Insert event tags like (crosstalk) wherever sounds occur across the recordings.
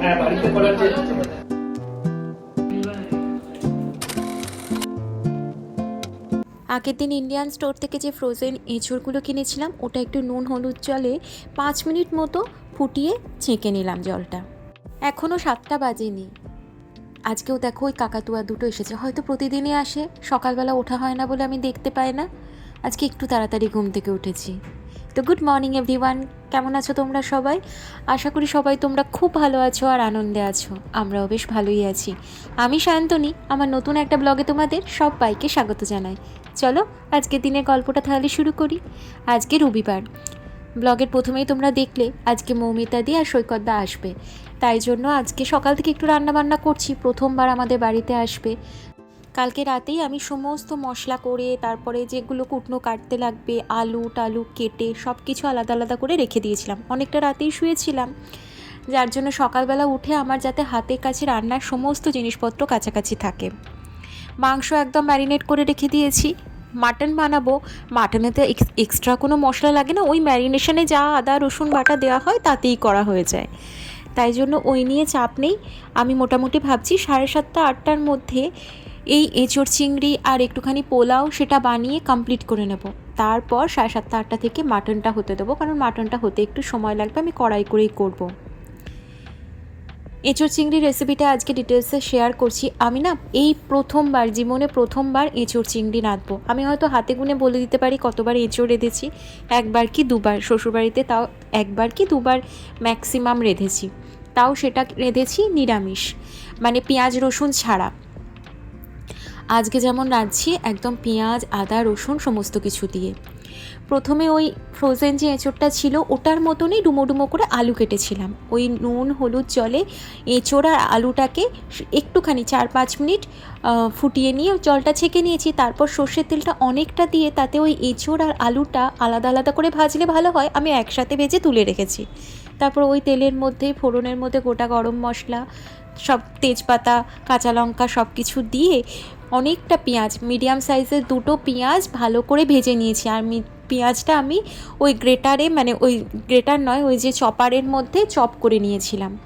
হ্যাঁ আগের দিন ইন্ডিয়ান স্টোর থেকে যে ফ্রোজেন এঁচড়গুলো কিনেছিলাম, ওটা একটু নুন হলুদ জলে পাঁচ মিনিট মতো ফুটিয়ে ছেঁকে নিলাম জলটা। এখনও সাতটা বাজেনি। আজকেও দেখো ওই কাকাতুয়া দুটো এসেছে। হয়তো প্রতিদিনই আসে। সকালবেলা ওঠা হয় না বলে আমি দেখতে পাই না। আজকে একটু তাড়াতাড়ি ঘুম থেকে উঠেছি। তো গুড মর্নিং এভরিওয়ান কেমন আছো তোমরা সবাই? আশা করি সবাই তোমরা খুব ভালো আছো আর আনন্দে আছো। আমরাও বেশ ভালোই আছি। আমি সায়ন্তনী আমার নতুন একটা ব্লগে তোমাদের সব বাইকে স্বাগত জানাই। চলো আজকের দিনের গল্পটা তাহলে শুরু করি। আজকে রবিবার। ব্লগের প্রথমেই তোমরা দেখলে, আজকে মৌমিতা দি আর সৈকতদা আসবে। তাই জন্য আজকে সকাল থেকে একটু রান্নাবান্না করছি। প্রথমবার আমাদের বাড়িতে আসবে। কালকে রাতেই আমি সমস্ত মশলা করে, তারপরে যেগুলো কুটনো কাটতে লাগবে, আলু, টালু কেটে সব কিছু আলাদা আলাদা করে রেখে দিয়েছিলাম। অনেকটা রাতেই শুয়েছিলাম। যার জন্য সকালবেলা উঠে আমার যাতে হাতের কাছে রান্নার সমস্ত জিনিসপত্র কাছাকাছি থাকে। মাংস একদম ম্যারিনেট করে রেখে দিয়েছি। মাটন বানাবো। মাটনেতে এক্সট্রা কোনো মশলা লাগে না। ওই ম্যারিনেশনে যা আদা, রসুন, বাটা দেওয়া হয় তাতেই করা হয়ে যায়। তাই জন্য ওই নিয়ে চাপ নেই। আমি মোটামুটি ভাবছি সাড়ে সাতটা, আটটার মধ্যে এই এঁচড় চিংড়ি আর একটুখানি পোলাও সেটা বানিয়ে কমপ্লিট করে নেব। তারপর সাড়ে সাতটা, আটটা থেকে মাটনটা হতে দেবো, কারণ মাটনটা হতে একটু সময় লাগবে, আমি কড়াই করেই করব। এঁচড় চিংড়ি রেসিপিটা আজকে ডিটেলসে শেয়ার করছি। আমি না এই প্রথমবার, জীবনে প্রথমবার এঁচড় চিংড়ি রাঁধবো আমি হয়তো হাতে গুনে বলে দিতে পারি কতবার এঁচড় রেঁধেছি, একবার কি দুবার। শ্বশুরবাড়িতে তাও একবার কি দুবার ম্যাক্সিমাম রেঁধেছি। তাও সেটা রেঁধেছি নিরামিষ মানে পেঁয়াজ, রসুন ছাড়া। আজকে যেমন রাঁধছি, একদম পেঁয়াজ, আদা, রসুন সমস্ত কিছু দিয়ে। প্রথমে ওই ফ্রোজেন যে এঁচোড়টা ছিল, ওটার মতনই ডুমো ডুমো করে আলু কেটেছিলাম। ওই নুন, হলুদ জলে এঁচোড় আর আলুটাকে একটুখানি চার পাঁচ মিনিট ফুটিয়ে নিয়ে জলটা ছেঁকে নিয়েছি। তারপর সর্ষের তেলটা অনেকটা দিয়ে তাতে ওই এঁচোড় আর আলুটা আলাদা আলাদা করে ভাজলে ভালো হয়। আমি একসাথে ভেজে তুলে রেখেছি। তারপর ওই তেলের মধ্যে, ফোড়নের মধ্যে গোটা গরম মশলা, সব তেজপাতা, কাঁচা লঙ্কা সব কিছু দিয়ে অনেকটা পেঁয়াজ মিডিয়াম সাইজের দুটো পেঁয়াজ ভালো করে ভেজে নিয়েছি। আর পেঁয়াজটা আমি ওই গ্রেটারে মানে ওই গ্রেটার নয়, ওই যে চপারের মধ্যে চপ করে নিয়েছিলাম।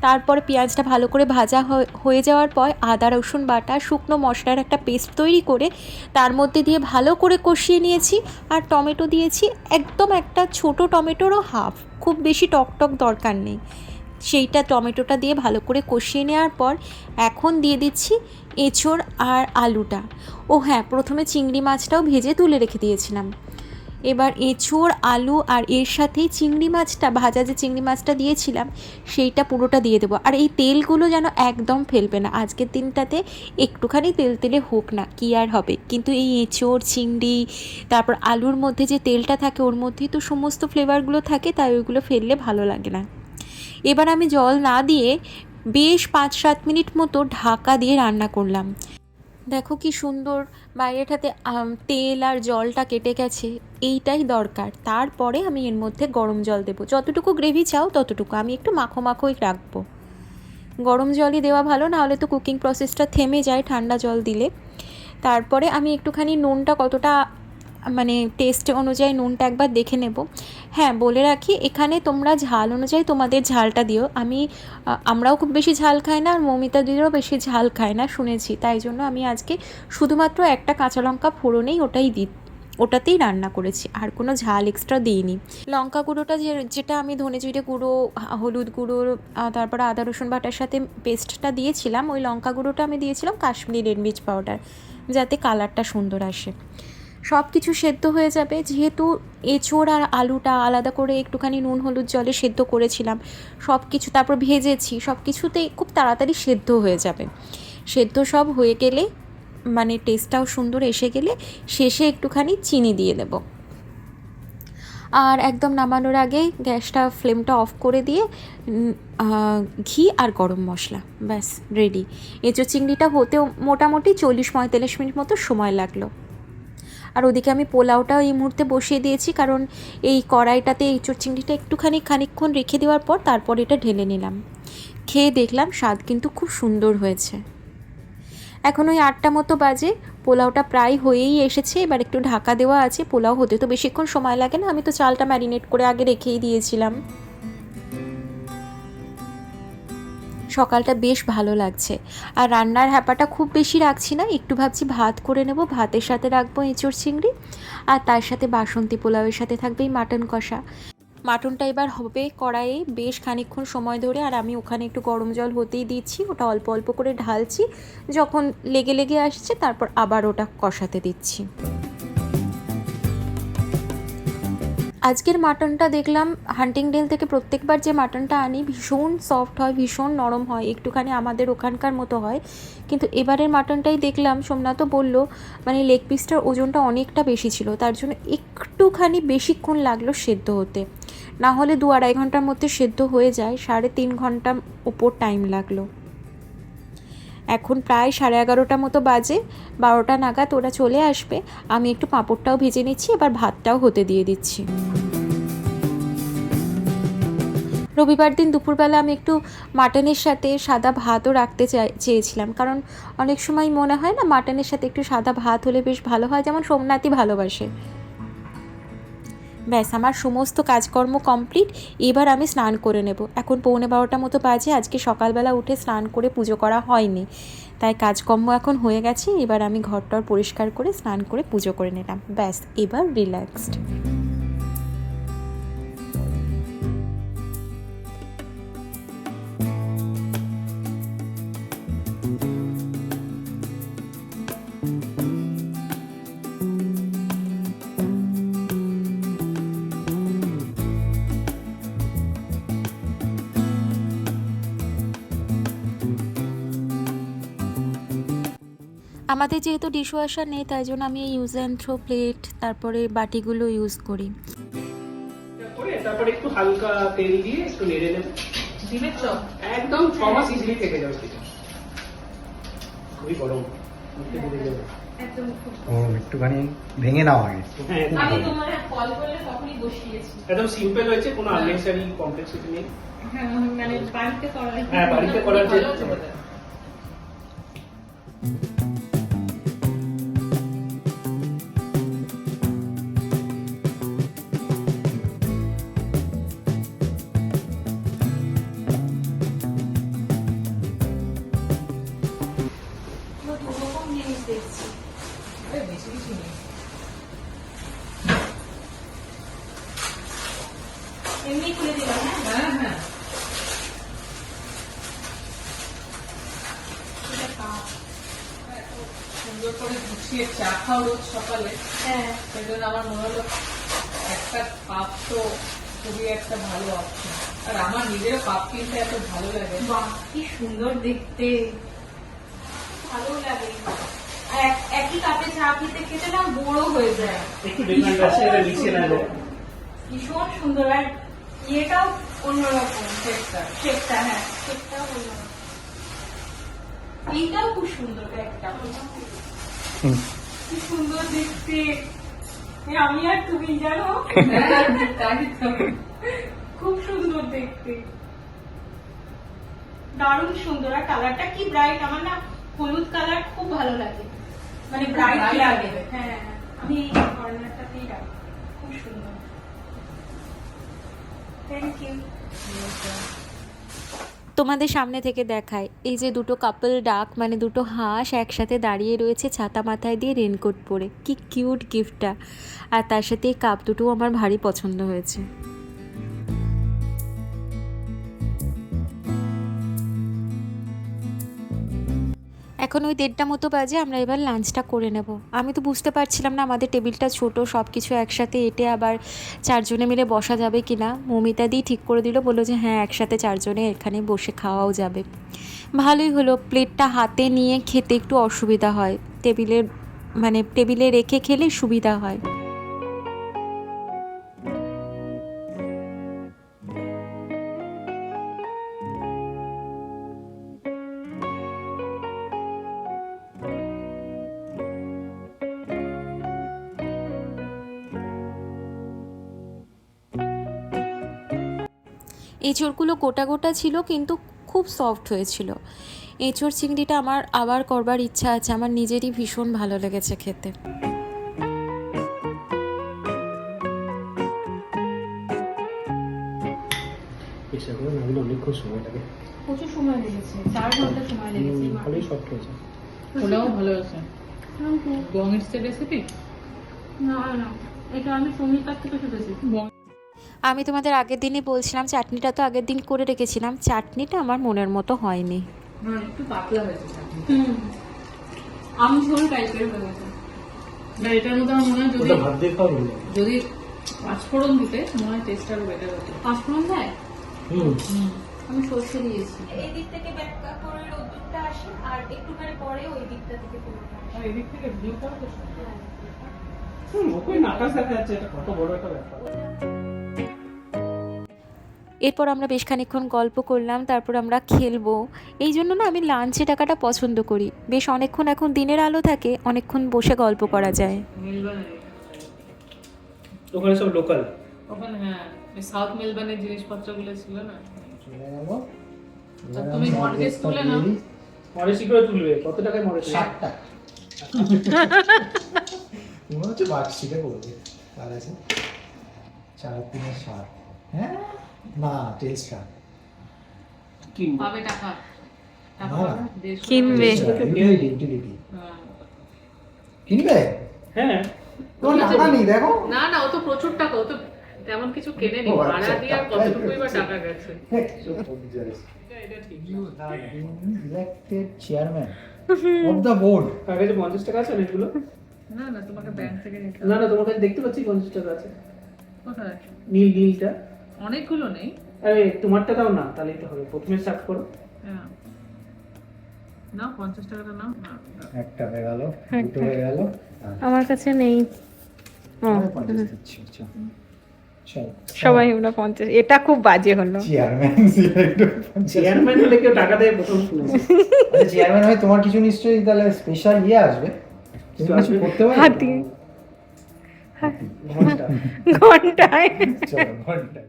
তারপরে পেঁয়াজটা ভালো করে ভাজা হয়ে- হয়ে যাওয়ার পর আদা, রসুন বাটা, শুকনো মশলার একটা পেস্ট তৈরি করে তার মধ্যে দিয়ে ভালো করে কষিয়ে নিয়েছি। আর টমেটো দিয়েছি একদম একটা ছোট টমেটোরও হাফ খুব বেশি টক টক দরকার নেই। সেইটা টমেটোটা দিয়ে ভালো করে কষিয়ে নেওয়ার পর এখন দিয়ে দিচ্ছি এঁচড় আর আলুটা। ও হ্যাঁ প্রথমে চিংড়ি মাছটাও ভেজে তুলে রেখে দিয়েছিলাম। এবার এঁচড়, আলু আর এর সাথেই চিংড়ি মাছটা, ভাজা যে চিংড়ি মাছটা দিয়েছিলাম, সেইটা পুরোটা দিয়ে দেবো। আর এই তেলগুলো যেন একদম ফেলবে না। আজকের দিনটাতে একটুখানি তেল তেলে হোক না, কি আর হবে? কিন্তু এই এঁচড়, চিংড়ি, তারপর আলুর মধ্যে যে তেলটা থাকে, ওর মধ্যেই তো সমস্ত ফ্লেভারগুলো থাকে, তাই ওইগুলো ফেললে ভালো লাগে না। এবার আমি জল না দিয়ে বেশ পাঁচ সাত মিনিট মতো ঢাকা দিয়ে রান্না করলাম। দেখো কি সুন্দর বাইরেটাতে তেল আর জলটা কেটে গেছে, এইটাই দরকার। তারপরে আমি এর মধ্যে গরম জল দেবো। যতটুকু গ্রেভি চাও ততটুকু। আমি একটু মাখো মাখোই রাখব। গরম জলই দেওয়া ভালো, নাহলে তো কুকিং প্রসেসটা থেমে যায় ঠান্ডা জল দিলে। তারপরে আমি একটুখানি নুনটা কতটা মানে টেস্ট অনুযায়ী নুনটা একবার দেখে নেব। হ্যাঁ বলে রাখি, এখানে তোমরা ঝাল অনুযায়ী তোমাদের ঝালটা দিও। আমি আমরাও খুব বেশি ঝাল খাই না, আর মৌমিতা দিদিও বেশি ঝাল খায় না, শুনেছি। তাই জন্য আমি আজকে শুধুমাত্র একটা কাঁচা লঙ্কা ফোড়নেই ওটাই দিই ওটাতেই রান্না করেছি। আর কোনো ঝাল এক্সট্রা দিইনি। লঙ্কা গুঁড়োটা যে, যেটা আমি ধনে জিরে গুঁড়ো, হলুদ গুঁড়ো তারপরে আদা, রসুন বাটার সাথে পেস্টটা দিয়েছিলাম, ওই লঙ্কা গুঁড়োটা আমি দিয়েছিলাম কাশ্মীরি রেড মির্চ পাউডার যাতে কালারটা সুন্দর আসে। সব কিছু সেদ্ধ হয়ে যাবে। যেহেতু এঁচোড় আর আলুটা আলাদা করে একটুখানি নুন, হলুদ জলে সেদ্ধ করেছিলাম সব কিছু তারপর ভেজেছি সব কিছুতেই খুব তাড়াতাড়ি সেদ্ধ হয়ে যাবে। সেদ্ধ সব হয়ে গেলে মানে টেস্টটাও সুন্দর এসে গেলে, শেষে একটুখানি চিনি দিয়ে দেব। আর একদম নামানোর আগে গ্যাসটা ফ্লেমটা অফ করে দিয়ে ঘি আর গরম মশলা, ব্যাস রেডি এঁচো চিংড়িটা হতেও মোটামুটি চল্লিশ পঁয়তাল্লিশ মিনিট মতো সময় লাগল। আর ওদিকে আমি পোলাওটাও এই মুহূর্তে বসিয়ে দিয়েছি, কারণ এই কড়াইটাতে এঁচোড় চিংড়িটা একটুখানি খানিকক্ষণ রেখে দেওয়ার পর তারপর এটা ঢেলে নিলাম। খেয়ে দেখলাম স্বাদ কিন্তু খুব সুন্দর হয়েছে। এখন ওই আটটা মতো বাজে, পোলাওটা প্রায় হয়েই এসেছে, এবার একটু ঢাকা দেওয়া আছে, পোলাও হতে তো বেশিক্ষণ সময় লাগে না, আমি তো চালটা ম্যারিনেট করে আগে রেখেই দিয়েছিলাম। সকালটা বেশ ভালো লাগছে। আর রান্নার হ্যাপাটা খুব বেশি রাখছি না, একটু ভাবছি ভাত করে নেব, ভাতের সাথে রাখব এঁচোড় চিংড়ি, আর তার সাথে বাসন্তী পোলাওয়ের সাথে থাকবে এই মাটন কষা। মাটনটা এবার হবে কড়াইয়ে বেশ খানিকক্ষণ সময় ধরে, আর আমি ওখানে একটু গরম জল হতেই দিচ্ছি, ওটা অল্প অল্প করে ঢালছি, যখন লেগে লেগে আসছে তারপর আবার ওটা কষাতে দিচ্ছি। আজকের মাটনটা দেখলাম, হান্টিং ডেল থেকে প্রত্যেকবার যে মাটনটা আনি ভীষণ সফট হয়, ভীষণ নরম হয়, একটুখানি আমাদের ওখানকার মতো হয়। কিন্তু এবারের মাটনটাই দেখলাম সোমনাথও বলল মানে লেগ পিসটার ওজনটা অনেকটা বেশি ছিল, তার জন্য একটুখানি বেশিক্ষণ লাগল সেদ্ধ হতে। না হলে দু আড়াই ঘণ্টার মধ্যে সেদ্ধ হয়ে যায়, সাড়ে তিন ঘণ্টা ওপর টাইম লাগল। এখন প্রায় সাড়ে এগারোটা মতো বাজে, বারোটা নাগাদ ওরা চলে আসবে। আমি একটু পাঁপড়টাও ভেজে নিচ্ছি, এবার ভাতটাও হতে দিয়ে দিচ্ছি। রবিবার দিন দুপুরবেলা আমি একটু মাটনের সাথে সাদা ভাতও রাখতে চাই, চেয়েছিলাম। কারণ অনেক সময় মনে হয় না, মাটনের সাথে একটু সাদা ভাত হলে বেশ ভালো হয়। যেমন সোমনাথই ভালোবাসে। ব্যাস, আমার সমস্ত কাজকর্ম কমপ্লিট, এবার আমি স্নান করে নেব। এখন পৌনে বারোটা মতো বাজে, আজকে সকালবেলা উঠে স্নান করে পুজো করা হয়নি। তাই কাজকর্ম এখন হয়ে গেছে, এবার আমি ঘরটর পরিষ্কার করে স্নান করে পুজো করে নিলাম। ব্যাস, এবার রিল্যাক্সড আমাদের যেহেতু ডিশওয়াশার নেই তাই জন্য আমি ইউজ অ্যান্ড থ্রো প্লেট তারপরে বাটিগুলো ইউজ করি। করে তারপরে একটু হালকা তেল দিয়ে একটু নেড়ে নেবে। ডিমের চপ? একদম ছ মাস ইজিলি থেকে যাবে সেটা। খুবই গরম। মুখে ঢুকে যাবে। ও একটুখানি ভেঙে নাও আগে। হ্যাঁ আমি তোমার কল করলে তখনই বসিয়েছি। একদম সিম্পল হয়েছে কোনো আননেসারি কমপ্লেক্সিটি নেই। হ্যাঁ মানে বাড়িতে করা হ্যাঁ, বাড়িতে করার যে- করে চা খাও রোজ সকালে। হ্যাঁ। সেই জন্য আমার মনে হলো একটা কাপ তো খুবই একটা ভালো অপশন আর আমার নিজেরও কাপ কিনতে এত ভালো লাগে। বাহ কি সুন্দর দেখতে। ভালো লাগে। একই কাপে চা খেতে খেতে না বড় হয়ে যায়। ভীষণ সুন্দর। আর ইয়েটাও অন্যরকম। শেখটা শেপটা হ্যাঁ শেপটাও অন্যরকম। এইটাও খুব সুন্দর একটা। কি সুন্দর দেখতে আমি আর তুমি জানো তাই তো খুব সুন্দর দেখতে দারুণ সুন্দর আর কালারটা কি ব্রাইট আমার না হলুদ কালার খুব ভালো লাগে মানে ব্রাইট লাগে। হ্যাঁ হ্যাঁ, আমি এই কর্নারটাতেই রাখি খুব সুন্দর থ্যাংক ইউ তোমাদের সামনে থেকে দেখায়। এই যে দুটো কাপল ডাক মানে দুটো হাঁস একসাথে দাঁড়িয়ে রয়েছে ছাতা মাথায় দিয়ে রেনকোট পরে। কি কিউট গিফটটা আর তার সাথে এই কাপ দুটো আমার ভারী পছন্দ হয়েছে। এখন ওই দেড়টা মতো বাজে, আমরা এবার লাঞ্চটা করে নেব। আমি তো বুঝতে পারছিলাম না আমাদের টেবিলটা ছোট সব কিছু একসাথে এটে আবার চারজনে মিলে বসা যাবে কি না। মমিতা দি ঠিক করে দিল, বলল যে হ্যাঁ একসাথে চারজনে এখানে বসে খাওয়াও যাবে। ভালোই হলো, প্লেটটা হাতে নিয়ে খেতে একটু অসুবিধা হয়। টেবিলের মানে টেবিলে রেখে খেলে সুবিধা হয়। এঁচড়গুলো গোটা গোটা ছিল কিন্তু খুব সফট হয়েছিল। এঁচড় চিংড়িটা আমার আবার করবার ইচ্ছা আছে আমার নিজেরই ভীষণ ভালো লেগেছে খেতে। না সময় লাগে প্রচুর সময় লেগেছে চার ঘণ্টা সময় লেগেছে ভালোই সফট হয়েছে। পোলাও ভালো আছে কিন্তু রেসিপি না না এটা আমি সমীতার থেকে শিখেছি আমি তোমাদের আগের দিনই বলছিলাম চাটনিটা তো আগের দিন করে রেখেছিলাম। চাটনিটা আমার মনের মতো হয়নি। একটু পাতলা হয়েছে আমি ঝোল টাইপের হয়ে গেছে এটার মধ্যে আমার মনে হয় যদি ওটা ভাত দিয়ে খাওয়া ভালো লাগে। যদি পাঁচফোড়ন দিতে মনে হয় টেস্ট আরও বেটার হতো। পাঁচফোড়ন দেয়? আমি সর্ষে দিয়েছি। এই দিক থেকে ব্যাক করে রোদ্দুরটা আসে আর একটুখানি পরে ওই দিকটা থেকে পুরোটা আর এদিক থেকে ভিউ করা তো হুম, ওখানে আকাশ দেখা যাচ্ছে এটা কত বড় একটা ব্যাপার। এরপর আমরা বেশ খানিকক্ষণ গল্প করলাম তারপর আমরা খেলব। এই জন্য না আমি লাঞ্চে টাকাটা পছন্দ করি। বেশ অনেকক্ষণ এখন দিনের আলো থাকে অনেকক্ষণ বসে গল্প করা যায়। ওখানে সব লোকাল ওখানে হ্যাঁ। ওই সাউথ মেলবানের জিনিসপত্রগুলো ছিল না? তা তুমি mortgage তুলে নাও। মরেসি করে তুলবে। কত টাকায় মরেসি ষাট টাকা মনে হচ্ছে করবে। তার আছে। চার তিনে ষাট হ্যাঁ? না টেলস ষাট টাকা টাকা। না। পাবে, দেড়শো কিনবে। হ্যাঁ। কিনবে? হ্যাঁ। তোর টাকা নেই দেখো। না না ও তো প্রচুর টাকা ও তো তেমন কিছু কেনেনি। ও, ভাড়া আচ্ছা, দিয়ে আর কতটুকুই বা টাকা গেছে। elected chairman of the board. তার পঞ্চাশ টাকা আছে অনেকগুলো না না তোমাকে ব্যাংক থেকে নিতে না না তোমার কাছে দেখতে পাচ্ছি পঞ্চাশ টাকা আছে। কোথায়? নীল নীলটা। অনেকগুলো নেই। আরে তোমারটা দাও না তাহলেই তো হবে। প্রথমে স্টার্ট করো। হ্যাঁ। নাও পঞ্চাশ টাকাটা নাও। না, না। একটা হয়ে গেল দুটো হয়ে গেল আমার কাছে নেই। চল সবাই আমরা পঞ্চাশ। এটা খুব বাজে হলো। চেয়ারম্যান চেয়ারম্যান হলে কেউ টাকা দেয় প্রথম শুনেছি চেয়ারম্যান হয় তোমার কিছু নিশ্চয়ই তাহলে স্পেশাল ইয়ে আসবে। তুমি কিছু করতে পারবে হাতি। ঘণ্টা ঘন্টায়। ঘন্টায়।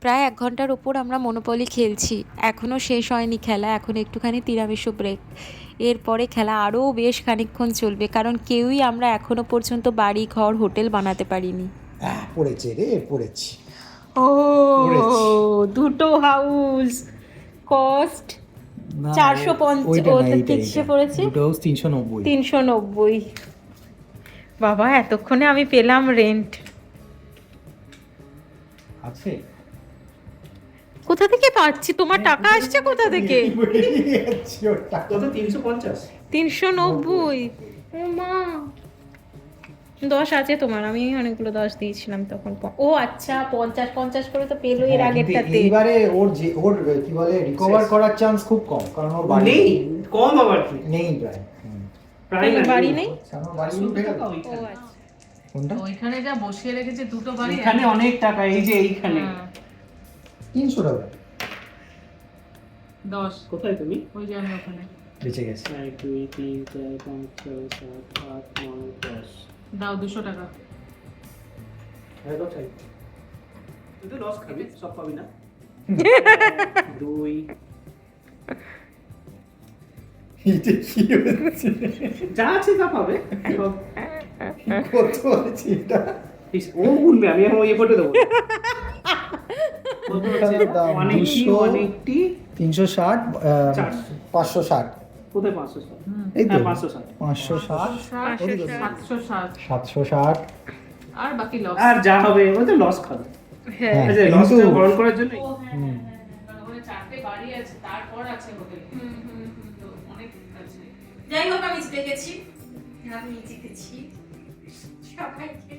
প্রায় এক ঘণ্টার ওপর আমরা মনোপলি খেলছি। এখনও শেষ হয়নি খেলা এখন একটুখানি তিরামিশু ব্রেক এরপরে খেলা আরও বেশ খানিকক্ষণ চলবে কারণ কেউই আমরা এখনও পর্যন্ত বাড়ি ঘর হোটেল বানাতে পারিনি। আহ, পড়েছে রে পড়েছি। ও দুটো হাউস কস্ট চারশো ও- পঞ্চ- ওইটা ও না, তো এইটা, কিসে এইটা। পড়েছে? তিনশো নব্বই। তিনশো নব্বই। বাবা এতক্ষণে আমি পেলাম রেন্ট আছে? কোথা থেকে পাচ্ছি? তোমার টাকা আসছে কোথা থেকে? তিনশো নব্বই? মা। দশ আছে তোমার আমি অনেকগুলো দশ দিয়েছিলাম তখন। ও আচ্ছা পঞ্চাশ পঞ্চাশ করে তো পেল এর হ্যাঁ, আগেরটাতে। এইবারে ওর যে ওর কি বলে রিকভার করার চান্স খুব কম কারণ ওর বাড়ি নেই কম আবার কি? নেই প্রায়। প্রায় বাড়ি নেই? বাড়ি আচ্ছা। কোনটা? ওইখানে যা বসিয়ে রেখেছে দুটো বাড়ি এখানে অনেক টাকা এই যে এইখানে। হ্যাঁ, তিনশো টাকা। দশ। কোথায় তুমি? ওই যে আমি ওখানে। বেঁচে গেছে। এক দুই তিন চার পাঁচ ছয় সাত আট নয় দশ। দাও দুশো টাকা। হ্যাঁ কোথায়? তুই তো লস খাবি সব পাবি না। (laughs) দুই। এটা কি হচ্ছে? যা আছে তা পাবে। কত আছে এটা? ও গুনবে আমি এখন ইয়ে করে দেবো (laughs) কত আছে দাম ওয়ান এইটটি দুশো। তিনশো ষাট। পাঁচশো ষাট। কোথায় পাঁচশো ষাট? এই তো হ্যাঁ পাঁচশো ষাট। পাঁচশো ষাট সাতশো সাত সাতশো ষাট। আর বাকি লস আর যা হবে ও তো লস খাবে। হ্যাঁ। হ্যাঁ, আচ্ছা লসটা বরণ করার জন্য চারটে বাড়ি আছে তারপর আছে হোটেল। অনেক আছে। যাই হোক আমি জিতেছি আমি জিতেছি। সবাইকে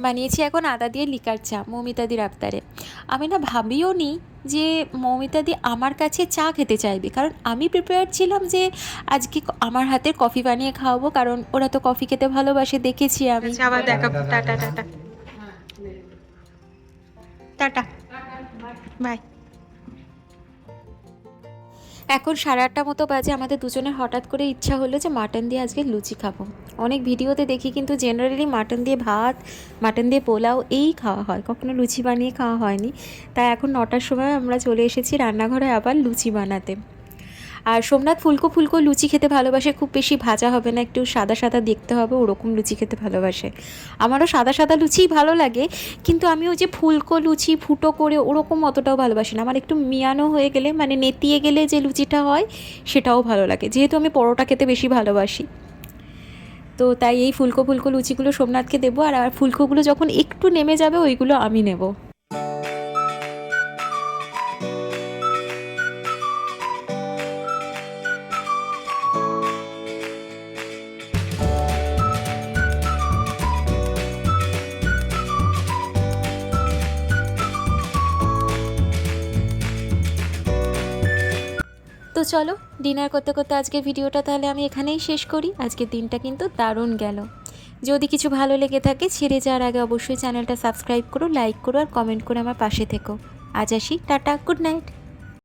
বানিয়েছি এখন আদা দিয়ে লিকার চা মৌমিতাদির আবতারে আমি না ভাবিও নি যে মৌমিতাদি আমার কাছে চা খেতে চাইবে। কারণ আমি প্রিপেয়ার ছিলাম যে আজকে ক- আমার হাতের কফি বানিয়ে খাওয়াবো কারণ ওরা তো কফি খেতে ভালোবাসে দেখেছি আমি। আবার দেখা টাটা টাটা টাটা। বাই। এখন সাড়ে আটটা মতো বাজে, আমাদের দুজনের হঠাৎ করে ইচ্ছা হলো যে মাটন দিয়ে আজকে লুচি খাব। অনেক ভিডিওতে দেখি কিন্তু জেনারেলি মাটন দিয়ে ভাত, মাটন দিয়ে পোলাও এই খাওয়া হয়। কখনো লুচি বানিয়ে খাওয়া হয়নি। তাই এখন নটার সময় আমরা চলে এসেছি রান্নাঘরে আবার লুচি বানাতে। আর সোমনাথ ফুলকো ফুলকো লুচি খেতে ভালোবাসে, খুব বেশি ভাজা হবে না, একটু সাদা সাদা দেখতে হবে, ওরকম লুচি খেতে ভালোবাসে। আমারও সাদা সাদা লুচিই ভালো লাগে, কিন্তু আমি ওই যে ফুলকো লুচি, ফুটো করে ওরকম অতটাও ভালোবাসি না। আমার একটু মিয়ানো হয়ে গেলে মানে নেতিয়ে গেলে যে লুচিটা হয়, সেটাও ভালো লাগে। যেহেতু আমি পরোটা খেতে বেশি ভালোবাসি। তো তাই এই ফুলকো ফুলকো লুচিগুলো সোমনাথকে দেবো, আর আর ফুলকোগুলো যখন একটু নেমে যাবে, ওইগুলো আমি নেব। চলো ডিনার করতে করতে আজকের ভিডিওটা তাহলে আমি এখানেই শেষ করি। আজকের দিনটা কিন্তু দারুণ গেল। যদি কিছু ভালো লেগে থাকে, ছেড়ে যাওয়ার আগে অবশ্যই চ্যানেলটা সাবস্ক্রাইব করো লাইক করো আর কমেন্ট করে আমার পাশে থেকো। আজ আসি, টাটা গুড নাইট